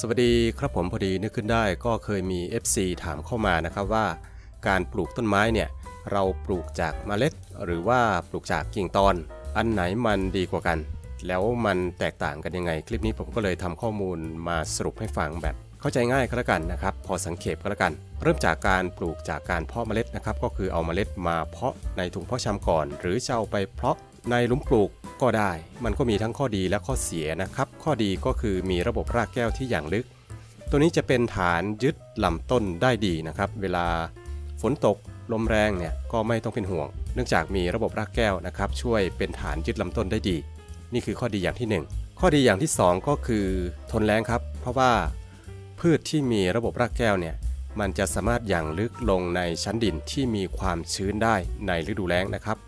สวัสดีครับผมพอดีนึกขึ้นได้ก็เคยมี FC ถามเข้ามานะครับว่า การปลูกต้นไม้เนี่ยเราปลูกจากเมล็ด หรือว่าปลูกจากกิ่งตอน อันไหนมันดีกว่ากัน แล้วมันแตกต่างกันยังไง คลิปนี้ผมก็เลยทำข้อมูลมาสรุปให้ฟังแบบ เข้าใจง่ายก็แล้วกันนะครับ พอสังเขปก็แล้วกัน เริ่มจากการปลูกจากการเพาะเมล็ดนะครับก็คือเอาเมล็ดมาเพาะในถุงเพาะชำก่อน หรือจะเอาไปเพาะ ในหลุมปลูกก็ได้ มันก็มีทั้งข้อดีและข้อเสียนะครับ ข้อดีก็คือมีระบบรากแก้วที่อย่างลึก ตัวนี้จะเป็นฐานยึดลำต้นได้ดีนะครับ เวลาฝนตกลมแรงเนี่ยก็ไม่ต้องเป็นห่วง เนื่องจากมีระบบรากแก้วนะครับ ช่วยเป็นฐานยึดลำต้นได้ดี นี่คือข้อดีอย่างที่หนึ่งข้อดีอย่างที่สองก็คือทนแรงครับ เพราะว่าพืชที่มีระบบรากแก้วเนี่ยมันจะสามารถอย่างลึกลงในชั้นดินที่มีความชื้นได้ในฤดูแล้งนะครับ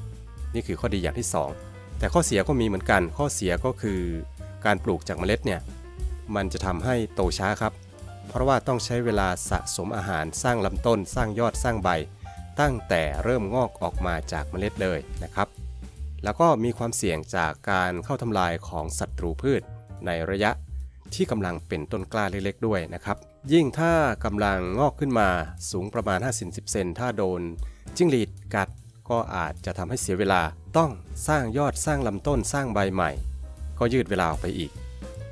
นี่คือข้อดีอย่างที่ 2 แต่ข้อเสียก็มีเหมือนกัน ข้อเสียก็คือการปลูกจากเมล็ดเนี่ยมันจะทำให้โตช้าครับ เพราะว่าต้องใช้เวลาสะสมอาหารสร้างลำต้น สร้างยอดสร้างใบ ตั้งแต่เริ่มงอกออกมาจากเมล็ดเลยนะครับ แล้วก็มีความเสี่ยงจากการเข้าทำลายของศัตรูพืช ในระยะที่กำลังเป็นต้นกล้าเล็กๆด้วยนะครับ ยิ่งถ้ากำลังงอกขึ้นมาสูงประมาณ 50เซนถ้าโดนจิ้งหรีดกัด ก็อาจจะทำให้เสียเวลาต้องสร้างยอดสร้างลำต้นสร้างใบใหม่ ก็ยืดเวลาออกไปอีก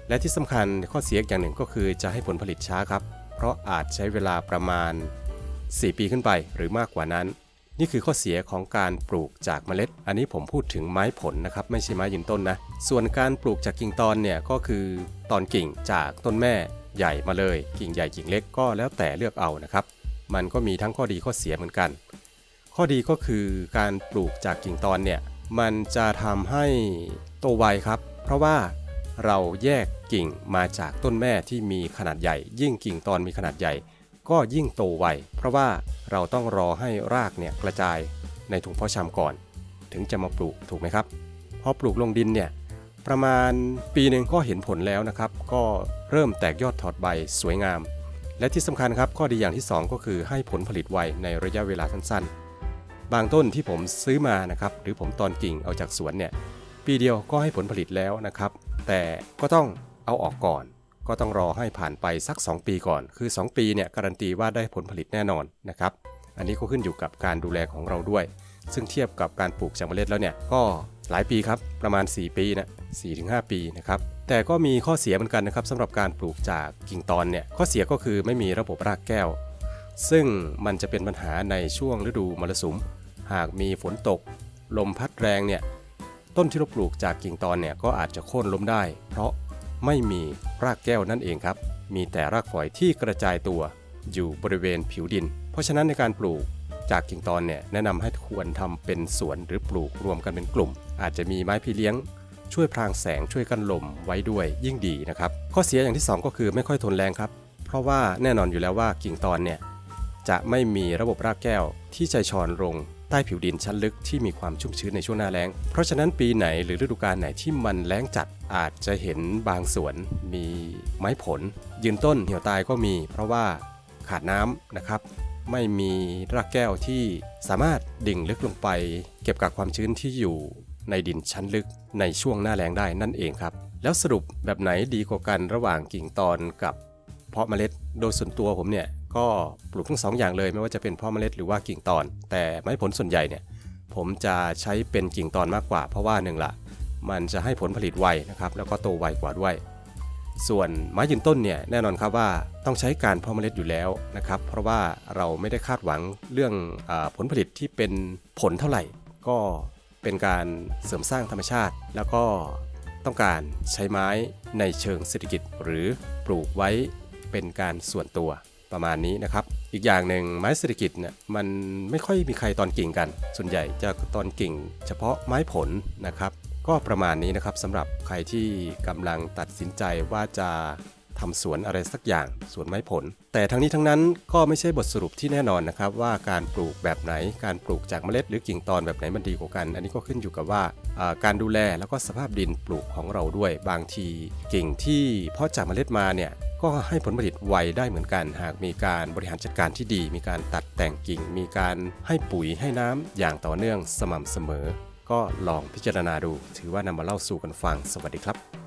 และที่สำคัญข้อเสียอีกอย่างหนึ่งก็คือจะให้ผลผลิตช้าครับ เพราะอาจใช้เวลาประมาณ 4 ปีขึ้นไปหรือมากกว่านั้น นี่คือข้อเสียของการปลูกจากเมล็ด อันนี้ผมพูดถึงไม้ผลนะครับไม่ใช่ไม้ยืนต้นนะ ส่วนการปลูกจากกิ่งตอนเนี่ยก็คือตอนกิ่งจากต้นแม่ใหญ่มาเลย กิ่งใหญ่กิ่งเล็กก็แล้วแต่เลือกเอานะครับ มันก็มีทั้งข้อดีข้อเสียเหมือนกัน ข้อดีก็คือการปลูกจากกิ่งตอนเนี่ยมันจะทำให้โตไวครับ เพราะว่าเราแยกกิ่งมาจากต้นแม่ที่มีขนาดใหญ่ ยิ่งกิ่งตอนมีขนาดใหญ่ ก็ยิ่งโตไวเพราะว่าเราต้องรอให้รากเนี่ยกระจายในถุงเพาะชำก่อน ถึงจะมาปลูกถูกไหมครับพอปลูกลงดินเนี่ยประมาณปีหนึ่งก็เห็นผลแล้วนะครับ ก็เริ่มแตกยอดถอดใบสวยงาม และที่สำคัญครับข้อดีอย่างที่ 2 ก็คือให้ผลผลิตไวในระยะเวลาสั้นๆ บางต้นที่ผมซื้อมานะครับหรือผมตอนกิ่งเอาจากสวนเนี่ยปีเดียวก็ให้ผลผลิตแล้วนะครับ แต่ก็ต้องเอาออกก่อน ก็ต้องรอให้ผ่านไปสัก 2 ปีก่อน คือ 2 ปีเนี่ยการันตีว่าได้ผลผลิตแน่นอนนะครับ อันนี้ก็ขึ้นอยู่กับการดูแลของเราด้วย ซึ่งเทียบกับการปลูกจากเมล็ดแล้วเนี่ยก็หลายปีครับประมาณ 4 ปีนะ4-5 ปีนะครับแต่ก็มีข้อเสียเหมือนกันนะครับสำหรับการปลูกจากกิ่งตอนเนี่ยข้อเสียก็คือไม่มีระบบรากแก้ว ซึ่งมันจะเป็นปัญหาในช่วงฤดูมรสุม หากมีฝนตก ลมพัดแรงเนี่ยต้นที่เราปลูกจากกิ่งตอนเนี่ยก็อาจจะโค่นล้มได้ เพราะไม่มีรากแก้วนั่นเองครับ มีแต่รากฝอยที่กระจายตัวอยู่บริเวณผิวดิน เพราะฉะนั้นในการปลูกจากกิ่งตอนเนี่ยแนะนำให้ควรทำเป็นสวนหรือปลูกรวมกันเป็นกลุ่ม อาจจะมีไม้พี่เลี้ยง ช่วยพรางแสงช่วยกันลมไว้ด้วยยิ่งดีนะครับ ข้อเสียอย่างที่ 2 ก็คือไม่ค่อยทนแรงครับ เพราะว่าแน่นอนอยู่แล้วว่ากิ่งตอนเนี่ยจะไม่มีระบบรากแก้วที่ใจชอนลง ใต้ผิวดินชั้นลึกที่มีความชุ่มชื้นในช่วงหน้าแล้ง เพราะฉะนั้นปีไหนหรือฤดูกาลไหนที่มันแล้งจัดอาจจะเห็นบางสวนมีไม้ผล ยืนต้นเหี่ยวตายก็มี เพราะว่าขาดน้ำนะครับ ไม่มีรากแก้วที่สามารถดิ่งลึกลงไป เก็บกักความชื้นที่อยู่ในดินชั้นลึกในช่วงหน้าแล้งได้นั่นเองครับ แล้วสรุปแบบไหนดีกว่ากันระหว่างกิ่งตอนกับเพาะเมล็ดโดยส่วนตัวผมเนี่ย ก็ปลูกทั้งสองอย่างเลยไม่ว่าจะเป็นเพาะเมล็ดหรือว่ากิ่งตอน แต่ไม้ผลส่วนใหญ่เนี่ยผมจะใช้เป็นกิ่งตอนมากกว่า เพราะว่าหนึ่งละมันจะให้ผลผลิตไวนะครับแล้วก็โตไวกว่าด้วย ส่วนไม้ยืนต้นเนี่ยแน่นอนครับว่าต้องใช้การเพาะเมล็ดอยู่แล้วนะครับ เพราะว่าเราไม่ได้คาดหวังเรื่องอผลผลิตที่เป็นผลเท่าไหร่ ก็เป็นการเสริมสร้างธรรมชาติ แล้วก็ต้องการใช้ไม้ในเชิงเศรษฐกิจ หรือปลูกไว้เป็นการส่วนตัว ประมาณนี้นะครับ อีกอย่างหนึ่งไม้เศรษฐกิจเนี่ยมันไม่ค่อยมีใครตอนกิ่งกัน ส่วนใหญ่จะตอนกิ่ง เฉพาะไม้ผลนะครับ ก็ประมาณนี้นะครับสำหรับใครที่กำลังตัดสินใจว่าจะ ทำสวนอะไรสักอย่างสวนไม้ผล แต่ทั้งนี้ทั้งนั้นก็ไม่ใช่บทสรุปที่แน่นอนนะครับ ว่าการปลูกแบบไหนการปลูกจากเมล็ดหรือกิ่งตอนแบบไหนมันดีกว่ากัน อันนี้ก็ขึ้นอยู่กับว่าการดูแลแล้วก็สภาพดินปลูกของเราด้วย บางทีกิ่งที่เพาะจากเมล็ดมาเนี่ยก็ให้ผลผลิตไวได้เหมือนกัน หากมีการบริหารจัดการที่ดี มีการตัดแต่งกิ่ง มีการให้ปุ๋ยให้น้ำอย่างต่อเนื่องสม่ำเสมอ ก็ลองพิจารณาดู ถือว่านำมาเล่าสู่กันฟัง สวัสดีครับ